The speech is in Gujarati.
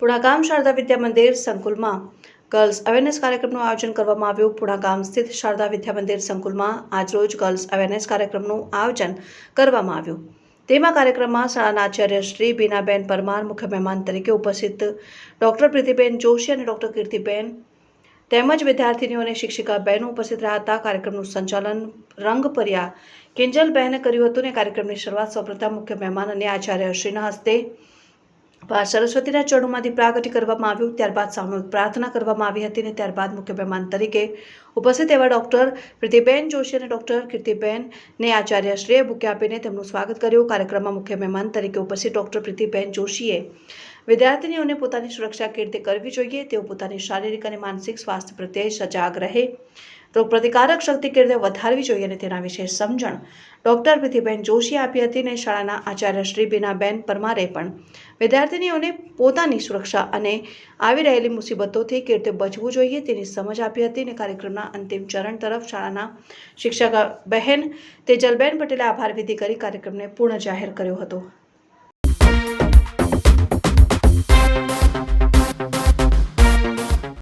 પુણાગામ શારદા વિદ્યા મંદિર સંકુલમાં ગર્લ્સ અવેરનેસ કાર્યક્રમનું આયોજન કરવામાં આવ્યું. પુણાગામ સ્થિત શારદા વિદ્યા મંદિર સંકુલમાં આજરોજ ગર્લ્સ અવેરનેસ કાર્યક્રમનું આયોજન કરવામાં આવ્યું. તેમાં કાર્યક્રમમાં શાળાના આચાર્ય શ્રી બીનાબેન પરમાર, મુખ્ય મહેમાન તરીકે ઉપસ્થિત ડોક્ટર પ્રીતિબેન જોશી અને ડોક્ટર કીર્તિબેન તેમજ વિદ્યાર્થીનીઓ અને શિક્ષિકા બહેનો ઉપસ્થિત રહ્યા હતા. કાર્યક્રમનું સંચાલન રંગપરિયા કિંજલબહેને કર્યું હતું અને કાર્યક્રમની શરૂઆત સૌપ્રથમ મુખ્ય મહેમાન અને આચાર્યશ્રીના હસ્તે બા સરસ્વતીના ચરણોમાંથી પ્રાગટ્ય કરવામાં આવ્યું, ત્યારબાદ સામૂહિક પ્રાર્થના કરવામાં આવી હતી અને ત્યારબાદ મુખ્ય મહેમાન તરીકે ઉપસ્થિત એવા ડૉક્ટર પ્રીતિબેન જોશી અને ડૉક્ટર કીર્તિબેનને આચાર્યશ્રીએ બુકે આપીને તેમનું સ્વાગત કર્યું. કાર્યક્રમમાં મુખ્ય મહેમાન તરીકે ઉપસ્થિત ડૉક્ટર પ્રીતિબેન જોશીએ વિદ્યાર્થીનીઓને પોતાની સુરક્ષા કેવી રીતે કરવી જોઈએ, તેઓ પોતાની શારીરિક અને માનસિક સ્વાસ્થ્ય પ્રત્યે સજાગ રહે. રોગપ્રતિકારક શક્તિ કેવી રીતે વધારવી જોઈએ અને તેના વિશે સમજણ. ડૉક્ટર પ્રીતિબેન જોશી આપી હતી અને શાળાના આચાર્ય શ્રી બીનાબેન પરમારે પણ. વિદ્યાર્થીનીઓને પોતાની સુરક્ષા અને આવી રહેલી મુસીબતોથી કેવી રીતે બચવું જોઈએ તેની સમજ આપી હતી અને કાર્યક્રમના અંતિમ ચરણ તરફ શાળાના શિક્ષક બહેન તેજલબેન પટેલે આભાર વિધિ કરી કાર્યક્રમને પૂર્ણ જાહેર કર્યો હતો.